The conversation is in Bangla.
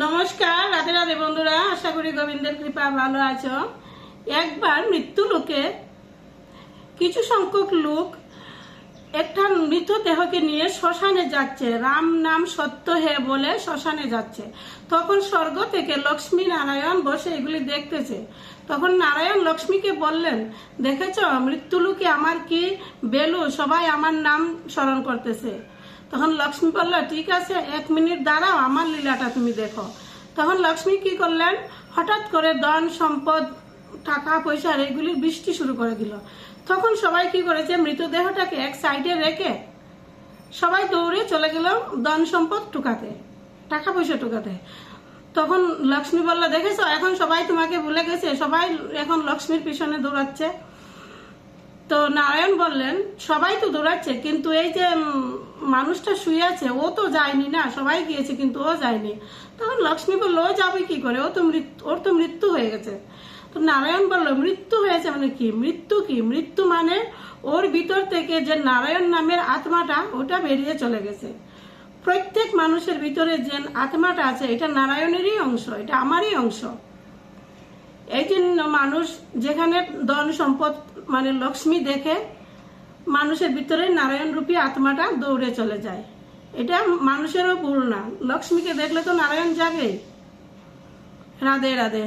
নমস্কার, রাধে রাধে বন্ধুরা, আশা করি গোবিন্দের কৃপা ভালো আছো। একবার মৃত্যু লোকে কিছু সংখ্যক লোক একটা মৃতদেহকে নিয়ে শ্মশানে যাচ্ছে। রাম নাম সত্য হে বলে শ্মশানে যাচ্ছে। তখন স্বর্গ থেকে লক্ষ্মী নারায়ণ বসে এগুলি দেখতেছে। তখন নারায়ণ লক্ষ্মীকে বললেন, দেখেছ, মৃত্যু লোকে আমার কি বেলু? সবাই আমার নাম স্মরণ করতেছে। তখন লক্ষ্মী বলল, ঠিক আছে, এক মিনিট দাঁড়াও, আমার লীলাটা তুমি দেখো। তখন লক্ষ্মী কি করলেন, হঠাৎ করে ধন সম্পদ, টাকা, পয়সা এগুলির বৃষ্টি শুরু করে দিল। তখন সবাই কি করেছে, মৃতদেহটাকে এক সাইডে রেখে সবাই দৌড়ে চলে গেল ধন সম্পদ টুকাতে, টাকা, পয়সা টুকাতে। তখন লক্ষ্মী বলল, দেখেছ, এখন সবাই তোমাকে ভুলে গেছে, সবাই এখন লক্ষ্মীর পিছনে দৌড়াচ্ছে। তো নারায়ণ বললেন, সবাই তো দৌড়াচ্ছে, কিন্তু এই যে মানুষটা শুয়ে আছে, ও তো যায়নি না, সবাই গিয়েছে কিন্তু ও যায়নি। তখন লক্ষ্মী বলল, ও যাবে কি করে? ও তো মৃত্যু ওর তো মৃত্যু হয়ে গেছে। তো নারায়ণ বলল, মৃত্যু হয়েছে মানে কি? মৃত্যু কি? মৃত্যু মানে ওর ভিতর থেকে যে নারায়ণ নামের আত্মাটা, ওটা বেরিয়ে চলে গেছে। প্রত্যেক মানুষের ভিতরে যে আত্মাটা আছে, এটা নারায়ণেরই অংশ, এটা আমারই অংশ। এই জন্য মানুষ যেখানে ধন সম্পদ মানে লক্ষ্মী দেখে মানুষের ভিতরে নারায়ণ রূপী আত্মাটা দৌড়ে চলে যায়। এটা মানুষেরও ভুল না। লক্ষ্মীকে দেখলে তো নারায়ণ যাবে রাধে রাধে।